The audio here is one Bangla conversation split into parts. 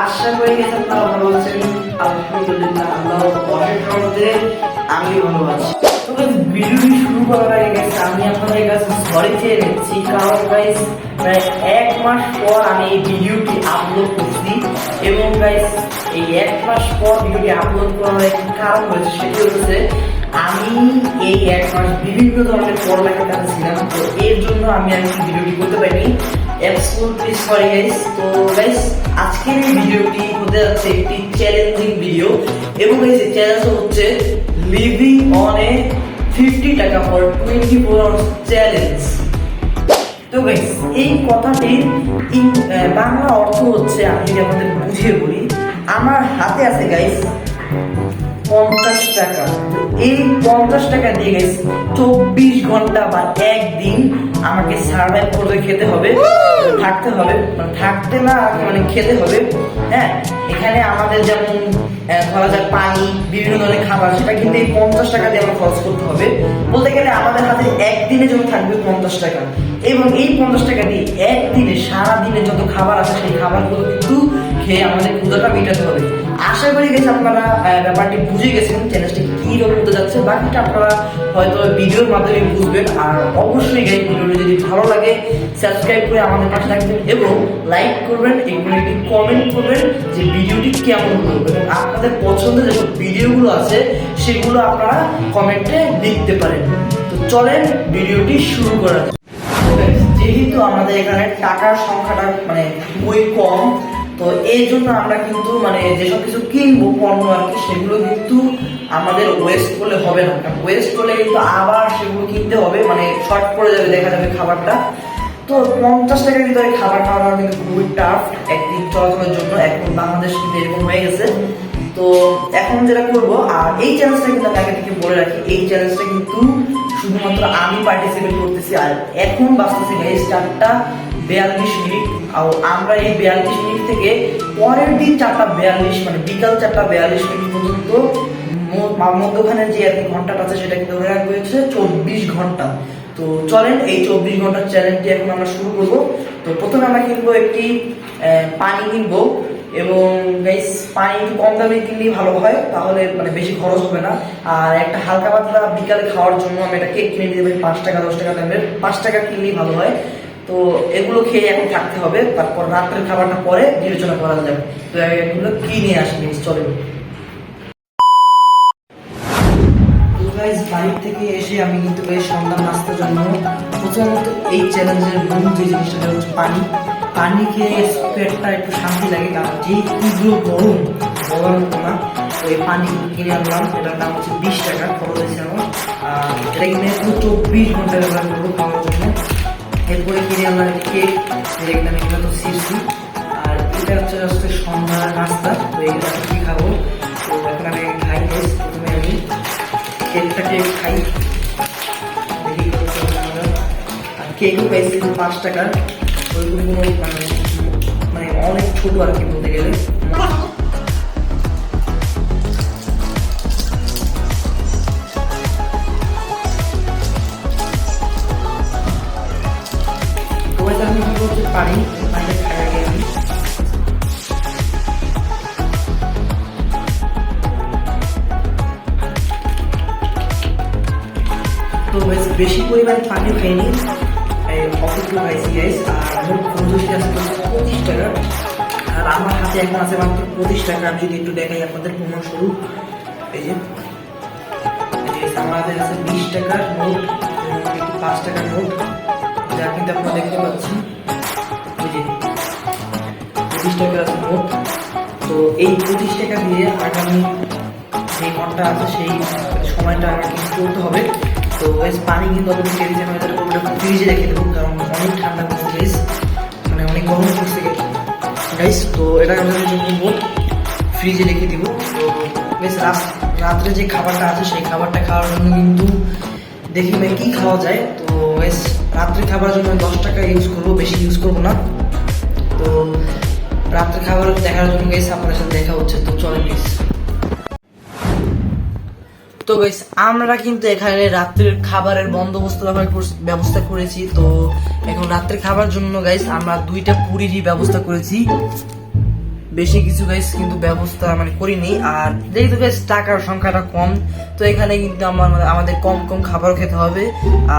আশা করি গেছে আপনারা ভালো আছেন। আলহামদুলিল্লাহ আল্লাহ অশেষ রহমতে আমি ভালো আছি। তো ভিডিওটি শুরু করার আগে আমি আপনাদের কাছে সরি চেয়ে নিচ্ছি, কারণ গাইস প্রায় এক মাস পর আমি এই ভিডিওটি আপলোড করছি এবং গাইস এই এক মাস পর ভিডিওটি আপলোড করার একটি কারণ হয়েছে, সেটি হচ্ছে আমি এই এক মাস বিভিন্ন ধরনের পড়ালেখার কাছে ছিলাম, তো এর জন্য আমি আর কি ভিডিওটি করতে পারিনি। অ্যাবসলিউটলি সরি গাইস তো গাইস আজকের এই ভিডিওটি হতে যাচ্ছে একটি চ্যালেঞ্জিং ভিডিও এবং এই যে চ্যালেঞ্জ হচ্ছে লিভিং অন এ ফিফটি টাকা for twenty four hours challenge তো গাইস এই কথাটির বাংলা অর্থ হচ্ছে আমি যদি আপনাদের বুঝিয়ে বলি, আমার হাতে আছে গাইস পঞ্চাশ টাকা। এই পঞ্চাশ টাকা দিয়ে গেছে চব্বিশ ঘণ্টা বা একদিন আমাকে সার্ভাইভ করে খেতে হবে। থাকতে হবে। মানে থাকতে না মানে খেতে হবে। হ্যাঁ এখানে আমাদের যেমন ধরা যাক পানি বিভিন্ন ধরনের খাবার সেটা কিন্তু এই পঞ্চাশ টাকা দিয়ে আমার খরচ করতে হবে। বলতে গেলে আমাদের হাতে একদিনের জন্য থাকবে পঞ্চাশ টাকা। এবং এই পঞ্চাশ টাকা দিয়ে একদিনে সারা দিনে যত খাবার আছে সেই খাবারগুলো কিন্তু খেয়ে আমাদের ক্ষুদাটা মেটাতে হবে। আশা করি গেছে আপনারা ব্যাপারটি বুঝে গেছেন চ্যালেঞ্জটি কি রকম হতে যাচ্ছে, বাকিটা আপনারা হয়তো ভিডিওর মাধ্যমে বুঝবেন। আর অবশ্যই গাইজ ভিডিওটি যদি ভালো লাগে সাবস্ক্রাইব করে আমাদের পাশে থাকবেন এবং লাইক করবেন এবং একটি কমেন্ট করবেন যে ভিডিওটি কেমন হলো। আপনাদের পছন্দের যেসব ভিডিওগুলো আছে, সেগুলো আপনারা কমেন্টে লিখতে পারেন। তো চলেন ভিডিওটি শুরু করা যেহেতু আমাদের এখানে টাকার সংখ্যাটা মানে খুবই কম তো এই জন্য আমরা কিন্তু মানে যেসব কিছু কিনবো পণ্য আর কি, সেগুলো কিন্তু আমাদের ওয়েস্ট করলে হবে না। কারণ ওয়েস্ট করলে কিন্তু আবার সেগুলো কিনতে হবে মানে শর্ট পড়ে যাবে, দেখা যাবে খাবারটা। তো পঞ্চাশ টাকার ভিতরে খাবার খাওয়ানো কিন্তু খুবই টাফ একদিন চলাচলের জন্য এখন বাংলাদেশ কিন্তু এরকম হয়ে গেছে। তো এখন যেটা করব, আর এই চ্যালেঞ্জটা কিন্তু আমি আগে থেকে বলে রাখি, এই চ্যালেঞ্জটা কিন্তু শুধুমাত্র আমি পার্টিসিপেট করতেছি, আর এখন বাঁচতেছি গাইস চারটা বিয়াল্লিশ মিনিট আমরা এই বিয়াল্লিশ মিনিট থেকে পরের দিন চারটা বিয়াল্লিশ মানে বিকাল চারটা বিয়াল্লিশ মিনিট পর্যন্ত ম- মা- মধ্যখানে যে আর ঘন্টাটা আছে সেটা কিন্তু ধরে রাখবে হচ্ছে চব্বিশ ঘণ্টা। তো চলেন এই চব্বিশ ঘণ্টার চ্যালেঞ্জটি এখন আমরা শুরু করব। তো প্রথমে আমরা কিনবো একটি পানি কিনবো এবং গাইস পানি একটু কম দামে কিনলেই ভালো হয়, তাহলে মানে বেশি খরচ হবে না। আর একটা হালকা পাতলা বিকালে খাওয়ার জন্য আমি একটা কেক কিনে দিতে পারি পাঁচ টাকা, দশ টাকা দামের। পাঁচ টাকা কিনলেই ভালো হয়। তো এগুলো খেয়ে এখন থাকতে হবে। তারপর রাত্রের খাবারটা পরে বিবেচনা করা যাবে। তো এগুলো কি নিয়ে আসি মিস চলে থেকে এসে আমি কিন্তু এই সন্ধ্যা নাস্তার জন্য এই চ্যালেঞ্জের মূল যে জিনিসটা হচ্ছে পানি। পানি খেয়ে পেটটা একটু শান্তি লাগে, কারণ যেই তীব্র গরম মতো না এই পানি কিনে আনলাম। এটার দাম হচ্ছে বিশ টাকা, খরচ হয়েছে আমার। এটা কিনে ঘণ্টা ব্যবহার করব খাওয়ার জন্য। এরপরে কিনে একটা কেক যেটা আমি তো শিরছি আর এটা হচ্ছে হচ্ছে সন্ধ্যার নাস্তা। তো এইটা কি খাব? তো এখন আমি খাই। প্রথমে আমি কেকটাকে খাই। আর কেকও পাইছি পাঁচ টাকার ওইগুলো মানে মানে অনেক ছোট আর কি বলতে গেলে। পানিটা খাই আগে আমি তো বেশ পরিমাণ পানি খাইনি। অল্প খাইছি গাইস হচ্ছে পঁচিশ টাকা আর আমার হাতে এখন আছে মাত্র পঁচিশ টাকা। আমি যদি একটু দেখাই আপনাদের প্রমাণ স্বরূপ। এই যে হাতে আছে বিশ টাকার নোট পাঁচ টাকার নোট যা কিন্তু আপনারা দেখতে পাচ্ছেন। পঁচিশ টাকার আছে নোট তো এই পঁচিশ টাকা দিয়ে আগামী আছে, সেই সময়টা আমাকে হবে। তো বেশ পানি কিন্তু আমি ফ্রিজে রেখে দেবো, কারণ অনেক ঠান্ডা মানে অনেক গরম গাইস তো এটা আমি কিনবো ফ্রিজে রেখে দিব। তো বেশ, রাত রাত্রে যে খাবারটা আছে, সেই খাবারটা খাওয়ার জন্য কিন্তু দেখি ভাই কী খাওয়া যায়। তো বেশ রাত্রে খাবার জন্য দশ টাকা ইউজ করব, বেশি ইউজ করব না। তো রাত্রে খাবার দেখার জন্য গেছে আপনাদের সাথে দেখা হচ্ছে। তো চলে গেছে তো গাইস আমরা কিন্তু এখানে রাত্রের খাবারের বন্দোবস্ত ব্যবস্থা করেছি। তো এখন রাত্রের খাবার জন্য গাইস আমরা দুইটা পুরীরই ব্যবস্থা করেছি। বেশি কিছু গাইস কিন্তু ব্যবস্থা মানে করিনি। আর যেহেতু গাইস টাকার সংখ্যাটা কম। তো এখানে কিন্তু আমার আমাদের কম কম খাবার খেতে হবে।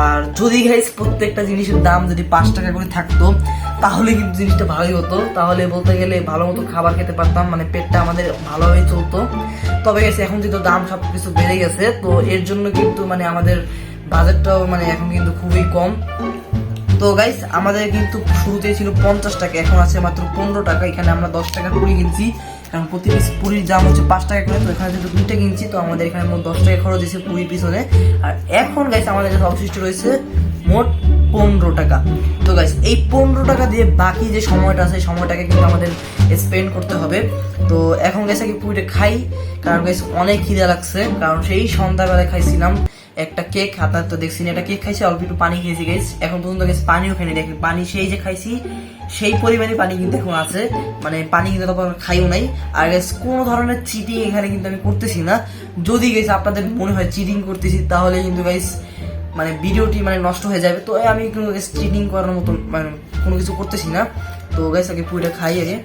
আর যদি গাইস প্রত্যেকটা জিনিসের দাম যদি পাঁচ টাকা করে থাকতো, তাহলে কিন্তু জিনিসটা ভালোই হতো। তাহলে বলতে গেলে ভালো মতো খাবার খেতে পারতাম মানে পেটটা আমাদের ভালোভাবে চলতো। তবে গেছে এখন যেহেতু দাম সব কিছু বেড়ে গেছে, তো এর জন্য কিন্তু মানে আমাদের বাজেটটাও মানে এখন কিন্তু খুবই কম। তো গাইস আমাদের কিন্তু শুরুতে ছিল পঞ্চাশ টাকা, এখন আছে মাত্র পনেরো টাকা, এখানে আমরা দশ টাকা পুরি কিনছি। কারণ প্রতি পিস পুরীর দাম হচ্ছে পাঁচ টাকা করে, তো এখানে যেহেতু দুইটা কিনছি, তো আমাদের এখানে মোট দশ টাকা খরচ দিয়েছে পুরীর পিছনে। আর এখন গাইস আমাদের কাছে অবশিষ্ট রয়েছে মোট পনেরো টাকা। তো গাইস এই পনেরো টাকা দিয়ে বাকি যে সময়টা আছে সময়টাকে কিন্তু আমাদের স্পেন্ড করতে হবে। তো এখন গেছে কি পুরীটা খাই, কারণ গাইস অনেক খিদে লাগছে, কারণ সেই সন্ধ্যাবেলায় খাইছিলাম। একটা কেক হাতার তো দেখছি একটা কেক খাইছি, অল্প একটু পানি খেয়েছি গেছ এখন পর্যন্ত গেছে পানিও খাইনি দেখি পানি সেই যে খাইছি, সেই পরিমাণে পানি কিন্তু এখন আছে। মানে পানি কিন্তু তখন খাইও নাই। আর গেছ কোনো ধরনের চিটিং এখানে কিন্তু আমি করতেছি না। যদি গেছে আপনাদের মনে হয় চিটিং করতেছি, তাহলে কিন্তু গাইস মানে ভিডিওটি মানে নষ্ট হয়ে যাবে। তো আমি কিন্তু চিটিং করার মতন মানে কোনো কিছু করতেছি না। তো গাইস আগে পুরোটা খাই আগে,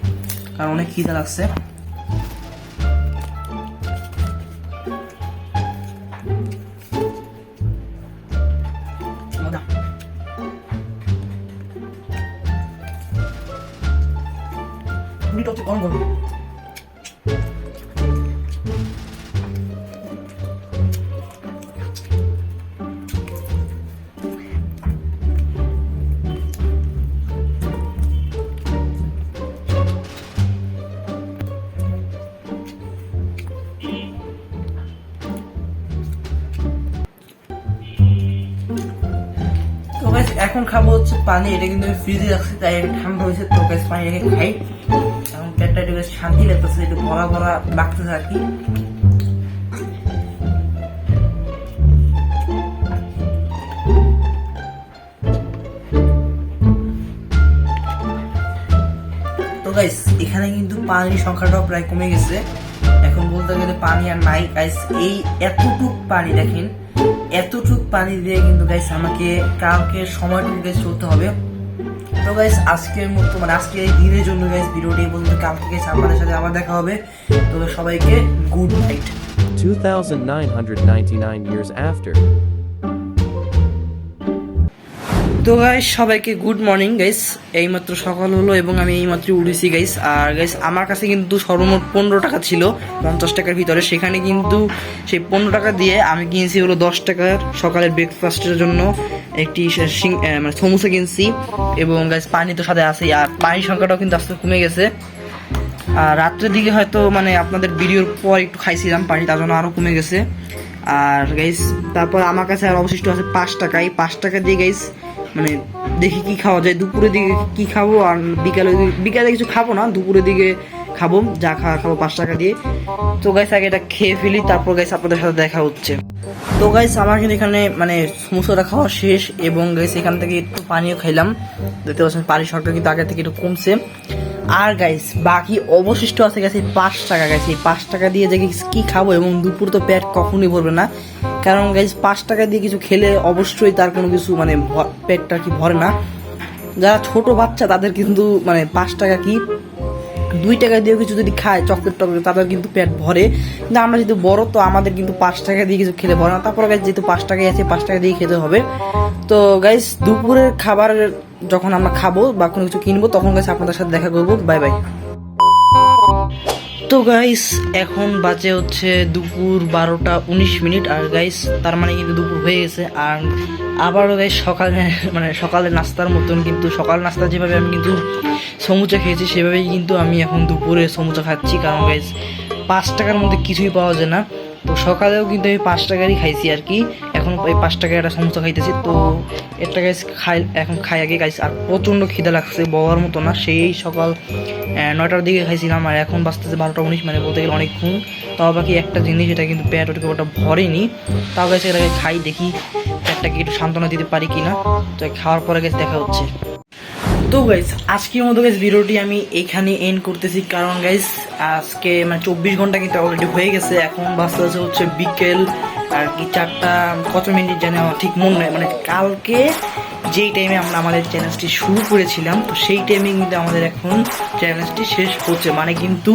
কারণ অনেক খিদে লাগছে। পুরিটা হচ্ছে গরম গরম তো guys, এখন খাব হচ্ছে পানি এটা কিন্তু আমি ফ্রিজে রাখছি তাই এটা ঠান্ডা হয়েছে তো গাইস পানি রেখে খাই এখন একটু বেশ শান্তি লাগতেছে, একটু ভরা ভরা লাগতেছে আর কি। তো গাইস এখানে কিন্তু পানির সংখ্যাটাও প্রায় কমে গেছে। এখন বলতে গেলে পানি আর নাই। গাইস এই এতটুক পানি দেখেন, এতটুক পানি দিয়ে কিন্তু গাইস আমাকে কালকে সময়টুকু চলতে হবে। তো গাইস আজকের মতো মানে আজকে এই দিনের জন্য গাইস ভিডিওটি পর্যন্ত কালকে গাইস আমাদের সাথে আবার দেখা হবে তো সবাইকে গুড নাইট 2,999 years after. তো গাইস সবাইকে গুড মর্নিং গাইস এইমাত্র সকাল হলো এবং আমি এইমাত্র উঠেছি গাইস আর গাইস আমার কাছে কিন্তু সর্বমোট পনেরো টাকা ছিল, পঞ্চাশ টাকার ভিতরে। সেখানে কিন্তু সেই পনেরো টাকা দিয়ে আমি কিনছি হলো দশ টাকার সকালের ব্রেকফাস্টের জন্য একটি মানে সমোসা কিনছি। এবং গাইস পানি তো সাথে আছে আর পানির সংখ্যাটাও কিন্তু আস্তে কমে গেছে। আর রাত্রের দিকে হয়তো মানে আপনাদের ভিডিওর পর একটু খাইছিলাম পানি, তার জন্য আরও কমে গেছে। আর গাইস তারপর আমার কাছে আর অবশিষ্ট আছে পাঁচ টাকা এই পাঁচ টাকা দিয়ে গাইস মানে দেখি কি খাওয়া যায়, দুপুরের দিকে কি খাব আর বিকালে বিকালে কিছু খাব না, দুপুরের দিকে খাব, যা খাওয়া খাব পাঁচ টাকা দিয়ে। তো গাইস আগে এটা খেয়ে ফেলি, তারপর গাইস আপনাদের সাথে দেখা হচ্ছে। তো গাইস আমার কিন্তু এখানে মানে সমস্যাটা খাওয়া শেষ এবং গাইস এখান থেকে একটু পানিও খাইলাম। দেখতে পাচ্ছেন, পানির সংখ্যা কিন্তু আগে থেকে একটু কমছে। আর গাইস বাকি অবশিষ্ট আছে গেছে পাঁচ টাকা গেছে এই পাঁচ টাকা দিয়ে যে কি খাব এবং দুপুর তো পেট কখনোই ভরবে না। কারণ গাইস পাঁচ টাকা দিয়ে কিছু খেলে অবশ্যই তার কোনো কিছু মানে পেটটা কি ভরে না। যারা ছোট বাচ্চা, তাদের কিন্তু মানে পাঁচ টাকা কি? দুই টাকা দিয়েও কিছু যদি খায় চকলেট টকলেট, তাদের কিন্তু পেট ভরে। কিন্তু আমরা যেহেতু বড়, তো আমাদের কিন্তু পাঁচ টাকা দিয়ে কিছু খেলে ভরে না। তারপর গাইজ যেহেতু পাঁচ টাকায় আছে, পাঁচ টাকা দিয়ে খেতে হবে। তো গাইজ দুপুরের খাবার যখন আমরা খাব বা কোনো কিছু কিনবো, তখন গাইজ আপনাদের সাথে দেখা করব। বাই বাই তো গাইস এখন বাজে হচ্ছে দুপুর বারোটা উনিশ মিনিট। আর গাইস তার মানে কিন্তু দুপুর হয়ে গেছে। আর আবারও গাইস সকালে মানে সকালে নাস্তার মতন কিন্তু সকাল নাস্তা যেভাবে আমি কিন্তু সমুচা খেয়েছি, সেভাবেই কিন্তু আমি এখন দুপুরে সমুচা খাচ্ছি। কারণ গাইস পাঁচ টাকার মধ্যে কিছুই পাওয়া যায় না। তো সকালেও কিন্তু আমি পাঁচ টাকারই খাইছি আর কি। এখন এই পাঁচ টাকার একটা সমুচা খাইতেছি, তো এটা গাইস খাই, এখন খাই আগে গাইস আর প্রচণ্ড খিদে লাগছে, বলার মতো না। সেই সকাল নয়টার দিকে খাইছিলাম, আর এখন বাজতেছে বারোটা উনিশ মানে বলতে গেলে অনেকক্ষণ তাও বাকি একটা জিনিস, এটা কিন্তু পেট ওটাকে ওটা ভরেনি। তাও গেছে এটাকে খাই, দেখি পেটটাকে একটু সান্ত্বনা দিতে পারি কিনা। তো খাওয়ার পরে গেছে দেখা হচ্ছে। তো গাইস আজকের মতো গাইস ভিডিওটি আমি এখানে এন্ড করতেছি, কারণ গাইস আজকে মানে চব্বিশ ঘণ্টা কিন্তু অলরেডি হয়ে গেছে। এখন হচ্ছে হচ্ছে বিকেল আর কি চারটা কত মিনিট জানি আমার ঠিক মনে নয় মানে কালকে যেই টাইমে আমরা আমাদের চ্যালেঞ্জটি শুরু করেছিলাম, তো সেই টাইমে কিন্তু আমাদের এখন চ্যালেঞ্জটি শেষ হচ্ছে। মানে কিন্তু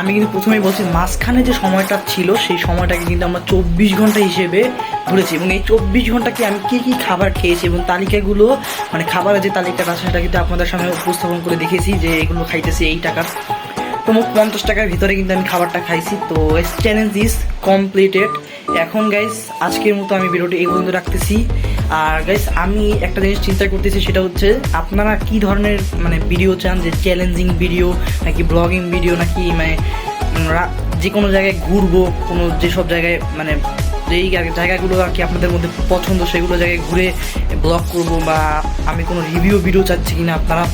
আমি কিন্তু প্রথমেই বলছি, মাঝখানে যে সময়টা ছিল, সেই সময়টাকে কিন্তু আমরা চব্বিশ ঘণ্টা হিসেবে ধরেছি এবং এই চব্বিশ ঘন্টাকে আমি কী কী খাবার খেয়েছি এবং তালিকাগুলো মানে খাবারের যে তালিকাটা আছে, সেটা কিন্তু আপনাদের সামনে উপস্থাপন করে দেখেছি যে এগুলো খাইতেছি এই টাকার। তো মোট পঞ্চাশ টাকার ভিতরে কিন্তু আমি খাবারটা খাইছি। তো চ্যালেঞ্জ ইজ কমপ্লিটেড এখন গাইস আজকের মতো আমি ভিডিওটি এই পর্যন্ত রাখতেছি। আর গাইস আমি একটা জিনিস চিন্তা করতেছি, সেটা হচ্ছে, আপনারা কি ধরনের মানে ভিডিও চান? যে চ্যালেঞ্জিং ভিডিও নাকি ব্লগিং ভিডিও নাকি মানে যে কোনো জায়গায় ঘুরবো, কোনো যেসব জায়গায় মানে যেই জায়গাগুলো আর কি আপনাদের মধ্যে পছন্দ, সেগুলো জায়গায় ঘুরে ব্লগ করব, বা আমি কোনো রিভিউ ভিডিও চাচ্ছি কিনা, আপনারা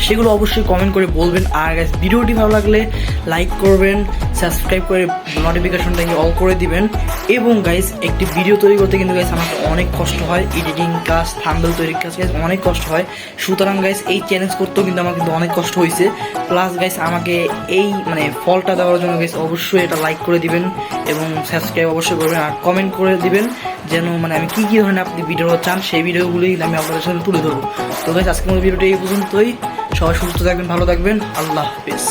সেগুলো অবশ্যই কমেন্ট করে বলবেন। আর guys, ভিডিওটি ভালো লাগলে লাইক করবেন সাবস্ক্রাইব করে নোটিফিকেশনটাকে অল করে দিবেন। এবং গাইস একটি ভিডিও তৈরি করতে কিন্তু গাইস আমাকে অনেক কষ্ট হয়। এডিটিং কাজ থাম্বেল তৈরির কাজ guys, অনেক কষ্ট হয়। সুতরাং গাইস এই চ্যালেঞ্জ করতেও কিন্তু আমার কিন্তু অনেক কষ্ট হয়েছে। প্লাস গাইস আমাকে এই মানে ফলটা দেওয়ার জন্য গাইস অবশ্যই এটা লাইক করে দিবেন এবং সাবস্ক্রাইব অবশ্যই করবেন। আর কমেন্ট করে দিবেন। যেন মানে আমি কি কি ধরনের আপনি ভিডিও চান, সেই ভিডিওগুলোই আমি আপনাদের সাথে তুলে ধরবো। তো গাইস আজকের মতো ভিডিওটা এই পর্যন্তই। সবাই সুস্থ থাকবেন, ভালো থাকবেন। আল্লাহ হাফেজ।